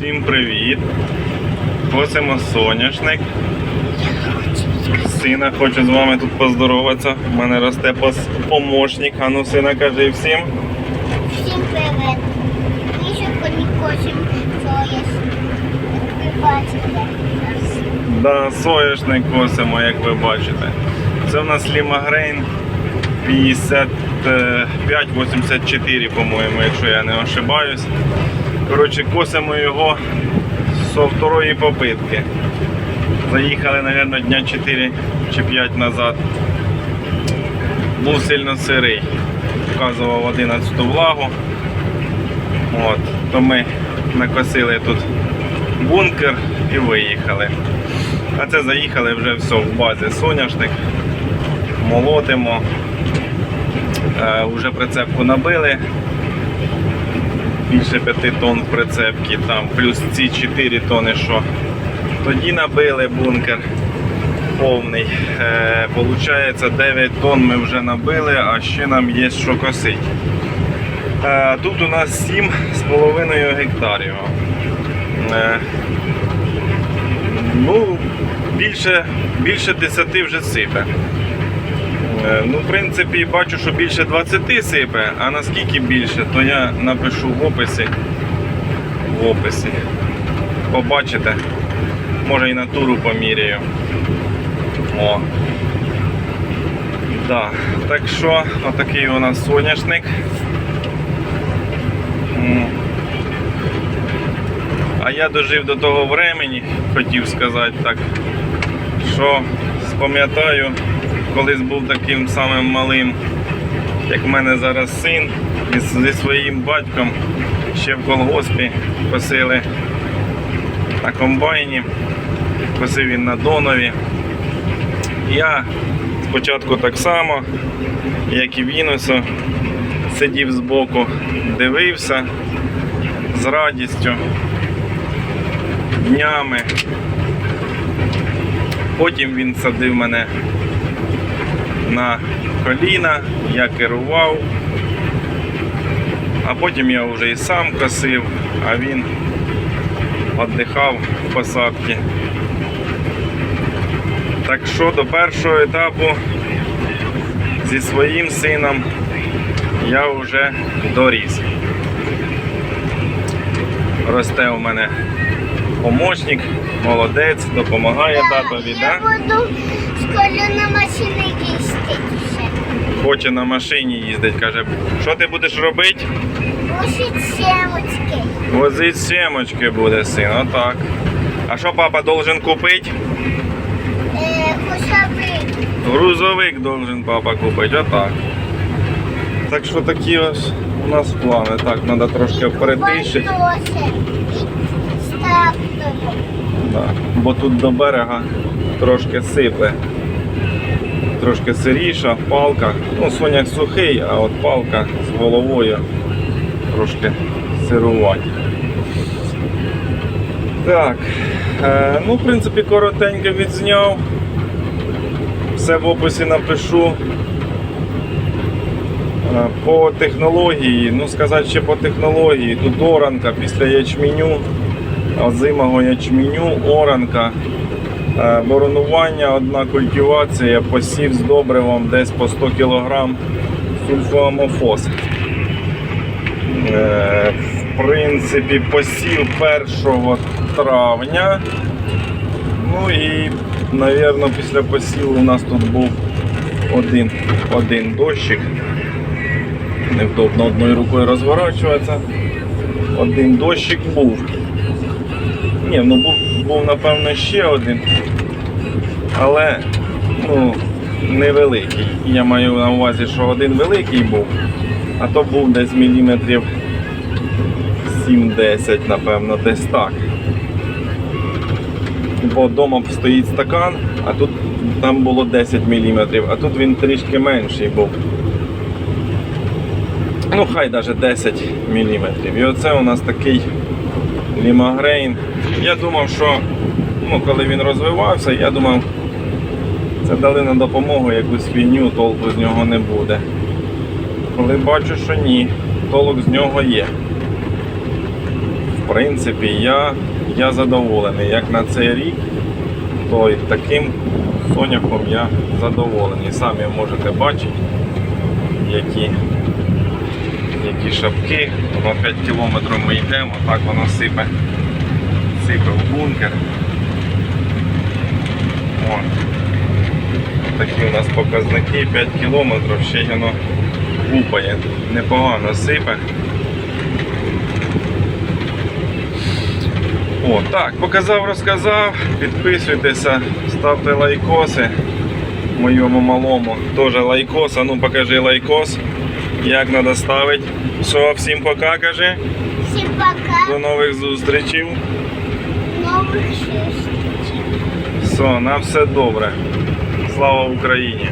Всім привіт! Косимо соняшник. Сина хочу з вами тут поздороватися. У мене росте помощник. А ну сина кажи всім. Всім привіт. Ми сьогодні хочемо соєс. Ви бачите. Да, соняшник косимо, як ви бачите. Це в нас Лімагрейн 55-84, по-моєму, якщо я не ошибаюсь. Коротше, косимо його со второї попитки. Заїхали, мабуть, дня 4 чи 5 назад. Був сильно сирий. Вказував 11 влагу. От, то ми накосили тут бункер і виїхали. А це заїхали вже все в базі соняшник. Молотимо. Е, уже прицепку набили. Більше 5 тонн в прицепці, там плюс ці 4 тонни, що тоді набили бункер повний. Е, Получається 9 тонн ми вже набили, а ще нам є що косити. Е, Тут у нас 7,5 гектарів. Е, Ну, більше, більше 10 вже сипе. Е, Ну, в принципі, бачу, що більше 20 сипе, а наскільки більше, то я напишу в описі. В описі. Побачите. Може і натуру поміряю. О. Да. Так що, отакий у нас соняшник. А я дожив до того времени, хотів сказати так, що спам'ятаю, колись був таким самим малим, як в мене зараз син, із, зі своїм батьком ще в колгоспі косили на комбайні, косив він на донові. Я спочатку так само, як і він ось, сидів збоку, дивився з радістю днями. Потім він садив мене на коліна, я керував, а потім я вже і сам косив, а він віддихав в посадці. Так що до першого етапу зі своїм сином я вже доріс. Росте у мене помощник, молодець, допомагає татові, Я буду скоро на машині їздити. Хоче на машині їздить, каже, що ти будеш робити? Мусить сімочки. Возить сімочки буде син, отак. А що папа должен купити? Е, Кусаби. Грузовик должен папа купити, отак. Так що такі ось у нас плани. Так, треба трошки притишити. Да. Бо тут до берега трошки сипе. Трошки сиріша, палка. Ну, соняк сухий, а от палка з головою трошки сируваті. Так. Е, ну, в принципі, коротенько відзняв. Все в описі напишу. Е, По технології, ну сказати ще по технології, тут оранка після ячменю, озимого ячменю, оранка, боронування, одна культивація, посів з добривом десь по 100 кг сульфоамофос. Е, В принципі, посів 1 травня. Ну і, мабуть, після посіву у нас тут був один, один дощик. Невдобно одною рукою розворачуватися. Один дощик був. Ні, ну був, був напевно ще один. Але ну, невеликий. Я маю на увазі, що один великий був, а то був десь міліметрів 7-10, напевно, десь так. Бо вдома стоїть стакан, а тут там було 10 мм, а тут він трішки менший був. Ну, хай навіть 10 мм. І оце у нас такий лімагрейн. Я думав, що ну, коли він розвивався, я думав, це дали на допомогу якусь фігню, толку з нього не буде. Коли бачу, що ні, толок з нього є. В принципі, я, я задоволений. Як на цей рік, то й таким соняхом я задоволений. Самі можете бачити, які, які шапки. Воно 5 кілометрів ми йдемо, так воно сипе, сипе в бункер. От. Такі у нас показники 5 кілометрів, ще воно гупає. Непогано сипе. О, так, показав, розказав. Підписуйтеся, ставте лайкоси моєму малому. Теж лайкос, а ну покажи лайкос. Як треба ставити. Все, всім пока, кажи. Всім пока. До нових зустрічей. Нових зустрічей. Все, на все добре. Слава Україні!